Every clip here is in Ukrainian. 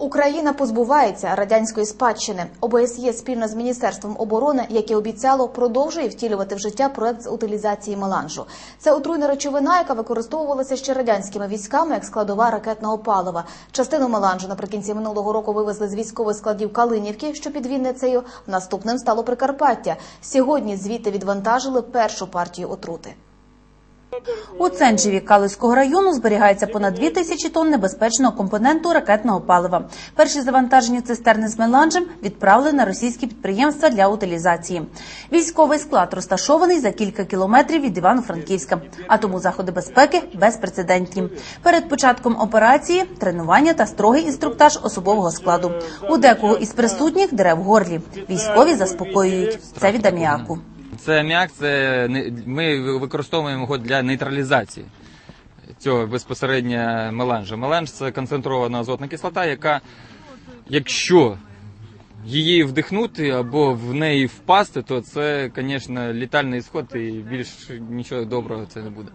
Україна позбувається радянської спадщини. ОБСЄ спільно з міністерством оборони, яке обіцяло, продовжує втілювати в життя проект з утилізації меланжу. Це отруйна речовина, яка використовувалася ще радянськими військами як складова ракетного палива. Частину меланжу наприкінці минулого року вивезли з військових складів Калинівки, що під Вінницею. Наступним стало Прикарпаття. Сьогодні звідти відвантажили першу партію отрути. У Ценджеві Калицького району зберігається понад 2 тисячі тонн небезпечного компоненту ракетного палива. Перші завантажені цистерни з меланжем відправили на російські підприємства для утилізації. Військовий склад розташований за кілька кілометрів від Івано-Франківська, а тому заходи безпеки безпрецедентні. Перед початком операції тренування та строгий інструктаж особового складу. У декого із присутніх дерев горлі. Військові заспокоюють. Це від аміаку. Це м'як, це не- ми використовуємо його для нейтралізації цього безпосередньо меланжа. Меланж це концентрована азотна кислота, яка, якщо її вдихнути або в неї впасти, то це, звісно, літальний ісход і більш нічого доброго це не буде.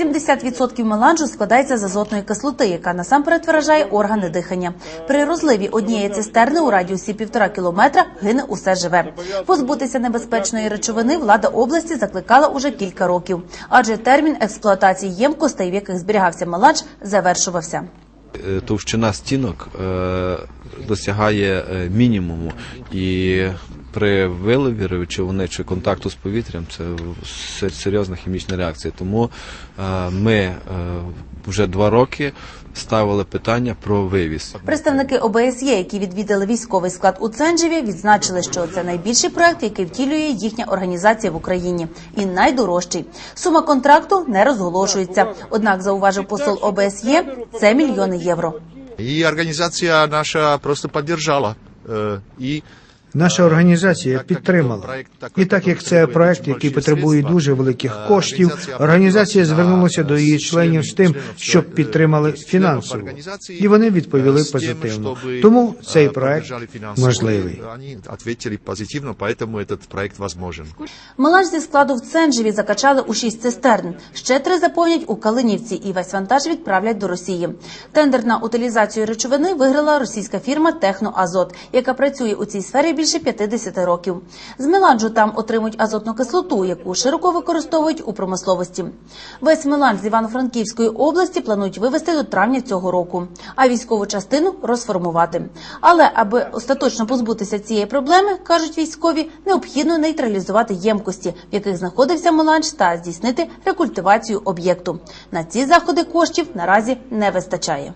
70% меланжу складається з азотної кислоти, яка насамперед виражає органи дихання. При розливі однієї цистерни у радіусі півтора кілометра гине усе живе. Позбутися небезпечної речовини влада області закликала уже кілька років, адже термін експлуатації ємкостей, в яких зберігався меланж, завершувався. Е, товщина стінок е, досягає е, мінімуму, і при виливі речовини чи контакту з повітрям це серйозна хімічна реакція. Тому е, ми е, вже два роки ставили питання про вивіз. Представники ОБСЄ, які відвідали військовий склад у Ценджеві, відзначили, що це найбільший проект, який втілює їхня організація в Україні, і найдорожчий. Сума контракту не розголошується. Однак, зауважив посол ОБСЄ, це мільйони євро. И организация наша просто поддержала. Э, И Наша організація підтримала. І так як це проект, який потребує дуже великих коштів, організація звернулася до її членів з тим, щоб підтримали фінансово. І вони відповіли позитивно. Тому цей проект можливий. Они ответили позитивно, поэтому проект возможен. Меланж зі складу в Ценджеві закачали у шість цистерн. Ще три заповнять у Калинівці і весь вантаж відправлять до Росії. Тендер на утилізацію речовини виграла російська фірма Техноазот, яка працює у цій сфері більше 50 років. З меланжу там отримують азотну кислоту, яку широко використовують у промисловості. Весь меланж з Івано-Франківської області планують вивезти до травня цього року, а військову частину розформувати. Але аби остаточно позбутися цієї проблеми, кажуть військові, необхідно нейтралізувати ємкості, в яких знаходився меланж, та здійснити рекультивацію об'єкту. На ці заходи коштів наразі не вистачає.